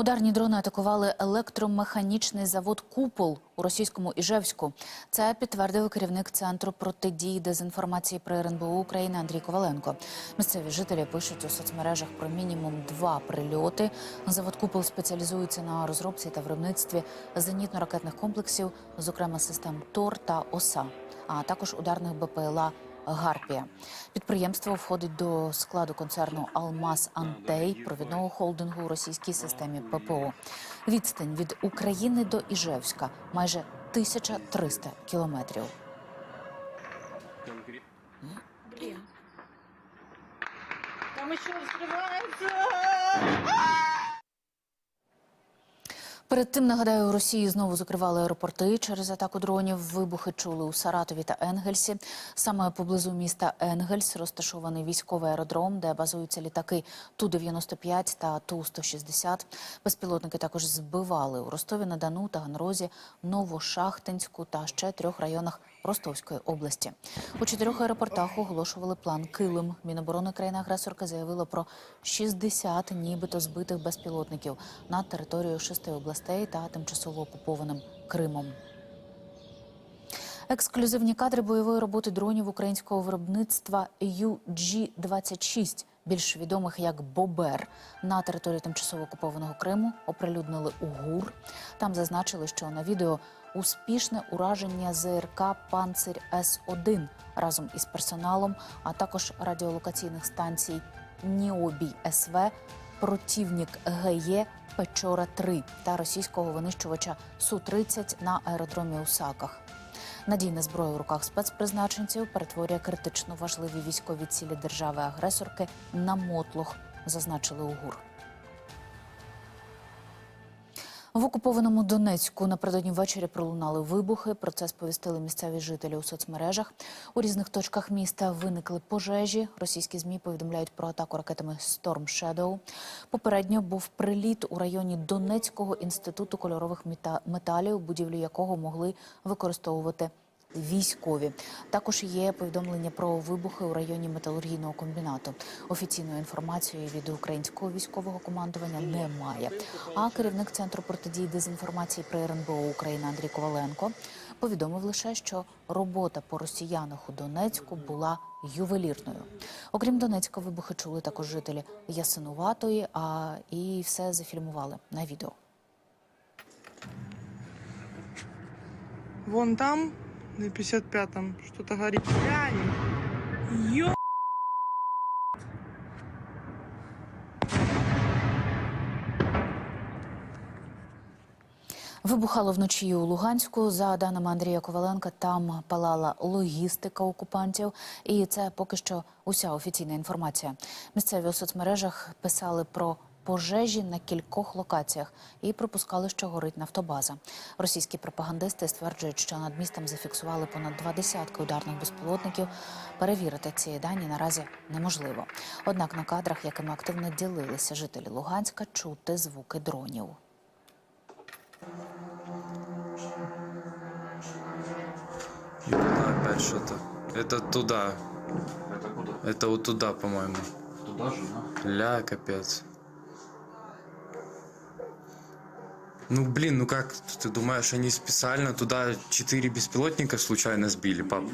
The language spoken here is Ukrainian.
Ударні дрони атакували електромеханічний завод Купол у російському Іжевську. Це підтвердив керівник центру протидії дезінформації при РНБО України Андрій Коваленко. Місцеві жителі пишуть у соцмережах про мінімум два прильоти. Завод Купол спеціалізується на розробці та виробництві зенітно-ракетних комплексів, зокрема систем ТОР та ОСА, а також ударних БПЛА Гарпія. Підприємство входить до складу концерну Алмаз Антей, провідного холдингу у російській системі ППО. Відстань від України до Іжевська майже 1300 кілометрів. Там еще взрывается. Перед тим нагадаю, Росії знову закривали аеропорти через атаку дронів. Вибухи чули у Саратові та Енгельсі. Саме поблизу міста Енгельс розташований військовий аеродром, де базуються літаки Ту-95 та Ту-160. Безпілотники також збивали у Ростові на Дону, Таганрозі, Новошахтинську та ще трьох районах Ростовської області. У чотирьох аеропортах оголошували план Килим. Міноборони країни-агресорки заявило про 60 нібито збитих безпілотників на територію шести областей та тимчасово окупованим Кримом. Ексклюзивні кадри бойової роботи дронів українського виробництва UG-26, більш відомих як Бобер, на території тимчасово окупованого Криму оприлюднили у ГУР. Там зазначили, що на відео успішне ураження ЗРК Панцир С-1 разом із персоналом, а також радіолокаційних станцій Ніобій СВ, противник ГЕ Печора 3 та російського винищувача Су-30 на аеродромі у Саках. Надійна зброя у руках спецпризначенців перетворює критично важливі військові цілі держави-агресорки на мотлох, зазначили у ГУР. В окупованому Донецьку напередодні ввечері пролунали вибухи. Про це сповістили місцеві жителі у соцмережах. У різних точках міста виникли пожежі. Російські змі повідомляють про атаку ракетами Storm Shadow. Попередньо був приліт у районі Донецького інституту кольорових мета- металів, будівлю якого могли використовувати. Військові також є повідомлення про вибухи у районі металургійного комбінату. Офіційної інформації від українського військового командування немає. А керівник центру протидії дезінформації при РНБО України Андрій Коваленко повідомив лише, що робота по росіянах у Донецьку була ювелірною. Окрім Донецька, вибухи чули також жителі Ясинуватої, а і все зафільмували на відео. Вон там, на 55-м, что-то горит. Глянь. Ё... Вибухало вночі у Луганську. За даними Андрія Коваленка, там палала логістика окупантів, і це поки що уся офіційна інформація. Місцеві у соцмережах писали про пожежі на кількох локаціях і припускали, що горить нафтобаза. Російські пропагандисти стверджують, що над містом зафіксували понад два десятки ударних безпілотників. Перевірити ці дані наразі неможливо. Однак на кадрах, якими активно ділилися жителі Луганська, чути звуки дронів. И туда опять что-то. Это туда. Это куда? Это вот туда, по-моему. Туда же, да? Ля, капец. Ну, блин, ну как ты думаешь, они специально туда четыре беспилотника случайно сбили, пап?